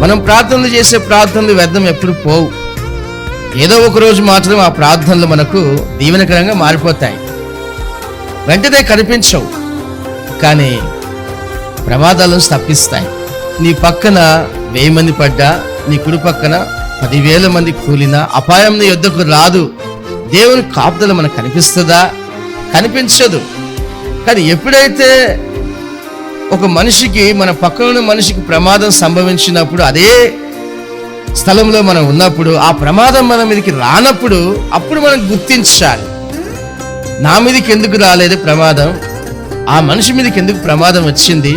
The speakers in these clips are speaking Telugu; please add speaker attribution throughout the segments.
Speaker 1: మనం ప్రార్థనలు చేసే ప్రార్థనలు వ్యర్థం ఎప్పుడు పోవు. ఏదో ఒక రోజు మాత్రం ఆ ప్రార్థనలు మనకు దీవెనకరంగా మారిపోతాయి. వెంటనే కనిపించవు. కానీ ప్రమాదాలను తప్పిస్తాయి. నీ పక్కన వెయ్యి మంది పడ్డా నీ కుడి పక్కన పదివేల మంది కూలినా అపాయం నీ యొద్దకు రాదు. దేవుని కాపుదల మనకు కనిపిస్తుందా? కనిపించదు. కానీ ఎప్పుడైతే ఒక మనిషికి మన పక్కన ఉన్న మనిషికి ప్రమాదం సంభవించినప్పుడు అదే స్థలంలో మనం ఉన్నప్పుడు ఆ ప్రమాదం మన మీదకి రానప్పుడు అప్పుడు మనం గుర్తించాలి. నా మీదకి ఎందుకు రాలేదు ప్రమాదం? ఆ మనిషి మీదకి ఎందుకు ప్రమాదం వచ్చింది?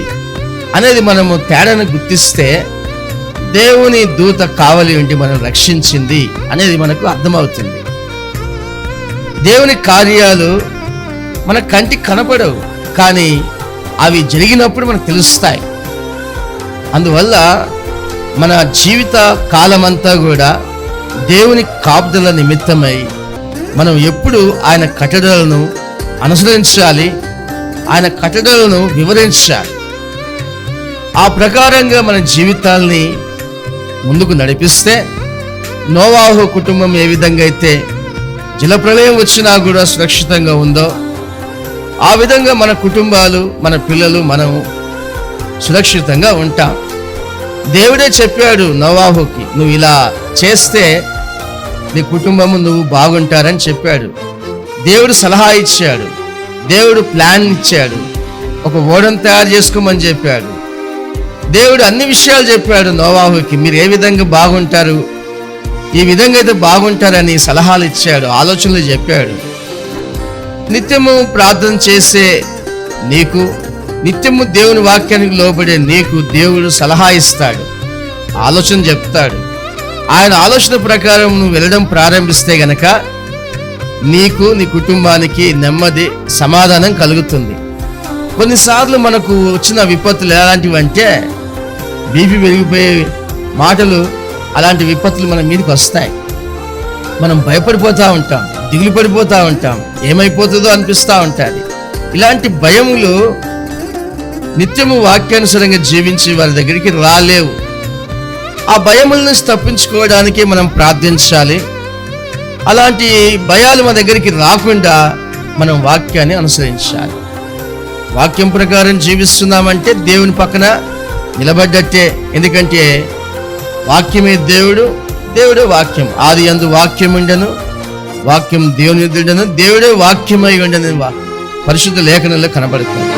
Speaker 1: అనేది మనము తేడాను గుర్తిస్తే దేవుని దూత కావలి ఉండి మనం రక్షించింది అనేది మనకు అర్థమవుతుంది. దేవుని కార్యాలు మన కంటికి కనపడవు కానీ అవి జరిగినప్పుడు మనకు తెలుస్తాయి. అందువల్ల మన జీవిత కాలమంతా కూడా దేవుని కాపుదల నిమిత్తమై మనం ఎప్పుడు ఆయన కట్టడలను అనుసరించాలి ఆయన కట్టడలను వివరించాలి. ఆ ప్రకారంగా మన జీవితాల్ని ముందుకు నడిపిస్తే నోవాహు కుటుంబం ఏ విధంగా అయితే జలప్రలయం వచ్చినా కూడా సురక్షితంగా ఉందో ఆ విధంగా మన కుటుంబాలు మన పిల్లలు మనం సురక్షితంగా ఉంటాం. దేవుడే చెప్పాడు నవాహుకి నువ్వు ఇలా చేస్తే నీ కుటుంబము నువ్వు బాగుంటారని చెప్పాడు. దేవుడు సలహా ఇచ్చాడు. దేవుడు ప్లాన్ ఇచ్చాడు. ఒక ఓడను తయారు చేసుకోమని చెప్పాడు. దేవుడు అన్ని విషయాలు చెప్పాడు నోవాహుకి మీరు ఏ విధంగా బాగుంటారు? ఈ విధంగా అయితే బాగుంటారని సలహాలు ఇచ్చాడు ఆలోచనలు చెప్పాడు. నిత్యము ప్రార్థన చేసే నీకు నిత్యము దేవుని వాక్యానికి లోబడే నీకు దేవుడు సలహా ఇస్తాడు ఆలోచన చెప్తాడు. ఆయన ఆలోచన ప్రకారం నువ్వు వెళ్ళడం ప్రారంభిస్తే గనక నీకు నీ కుటుంబానికి నెమ్మది సమాధానం కలుగుతుంది. కొన్నిసార్లు మనకు వచ్చిన విపత్తులు ఎలాంటివి అంటే బీపీ పెరిగిపోయే మాటలు అలాంటి విపత్తులు మన మీదకి వస్తాయి. మనం భయపడిపోతూ ఉంటాం దిగులు పడిపోతూ ఉంటాం ఏమైపోతుందో అనిపిస్తూ ఉంటుంది. ఇలాంటి భయములు నిత్యము వాక్యానుసారంగా జీవించి వారి దగ్గరికి రాలేవు. ఆ భయముల నుంచి తప్పించుకోవడానికి మనం ప్రార్థించాలి. అలాంటి భయాలు మన దగ్గరికి రాకుండా మనం వాక్యాన్ని అనుసరించాలి. వాక్యం ప్రకారం జీవిస్తున్నామంటే దేవుని పక్కన నిలబడ్డట్టే. ఎందుకంటే వాక్యమే దేవుడు దేవుడే వాక్యం. ఆది అందు వాక్యం ఉండను వాక్యం దేవుని ఉండను దేవుడే వాక్యమై ఉండను. పరిశుద్ధ లేఖనంలో కనబడుతుంది.